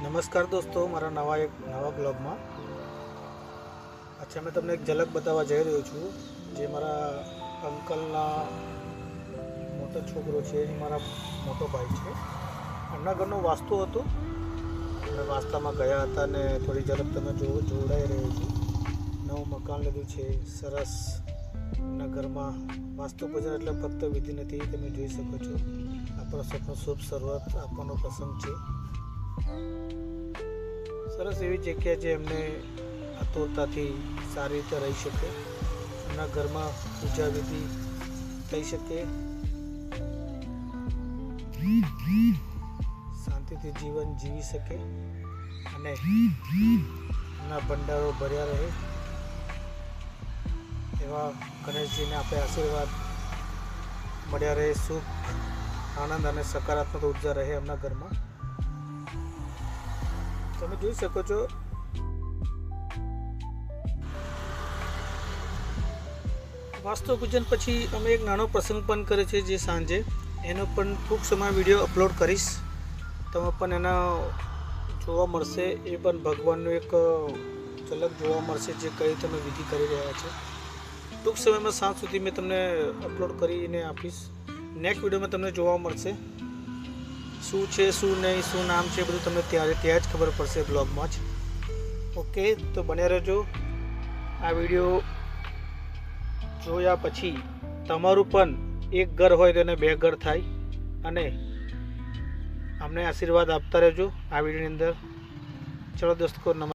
નમસ્કાર દોસ્તો, મારા નવા એક નવા બ્લોગમાં. અચ્છા મેં તમને એક ઝલક બતાવવા જઈ રહ્યો છું, જે મારા અંકલના મોટો છોકરો છે, એ મારા મોટો ભાઈ છે. એમના ઘરનો વાસ્તુ હતું. અમે વાસ્તામાં ગયા હતા ને થોડી ઝલક તમે જો જોડાઈ રહ્યો છું નવું મકાન લીધું છે, સરસ. એમના ઘરમાં વાસ્તુ પૂજન એટલે ફક્ત વિધિ નથી, તમે જોઈ શકો છો. આપણો સપનો શુભ શરૂઆત આપવાનો પ્રસંગ છે. સરસ એવી જગ્યા જે એમને આતુરતાથી સારી રીતે રહી શકે. એમના ઘરમાં પૂજા વિધિ થઈ શકે. શાંતિથી જીવન જીવી શકે અને એમના ભંડારો ભર્યા રહે. એવા ગણેશજીને આપણે આશીર્વાદ મળ્યા રહે. સુખ, આનંદ અને સકારાત્મક ઊર્જા રહે એમના ઘરમાં. તમે જોઈ શકો છો. વાસ્તુ પૂજન પછી અમે એક નાનો પ્રસંગ પણ કરે છે જે સાંજે. એનો પણ ટૂંક સમય વીડિયો અપલોડ કરીશ. તમે પણ એના જોવા મળશે. એ પણ ભગવાનનું એક, ઝલક જોવા મળશે જે કઈ તમે વિધિ કરી રહ્યા છે. ટૂંક સમયમાં સાંજ સુધી મેં તમને અપલોડ કરીને આપીશ. નેક્સ્ટ વિડીયોમાં તમને જોવા મળશે. શું છે, શું નહીં, શું નામ છે બધું તમને ત્યારે ત્યાં જ ખબર પડશે બ્લોગમાં જ. ઓકે, તો બન્યા રહેજો. આ વીડિયો જોયા પછી તમારું પણ એક ઘર હોય તો એને બે ઘર થાય અને અમને આશીર્વાદ આપતા રહેજો આ વિડીયોની અંદર. ચલો દોસ્તો, નમસ્કાર.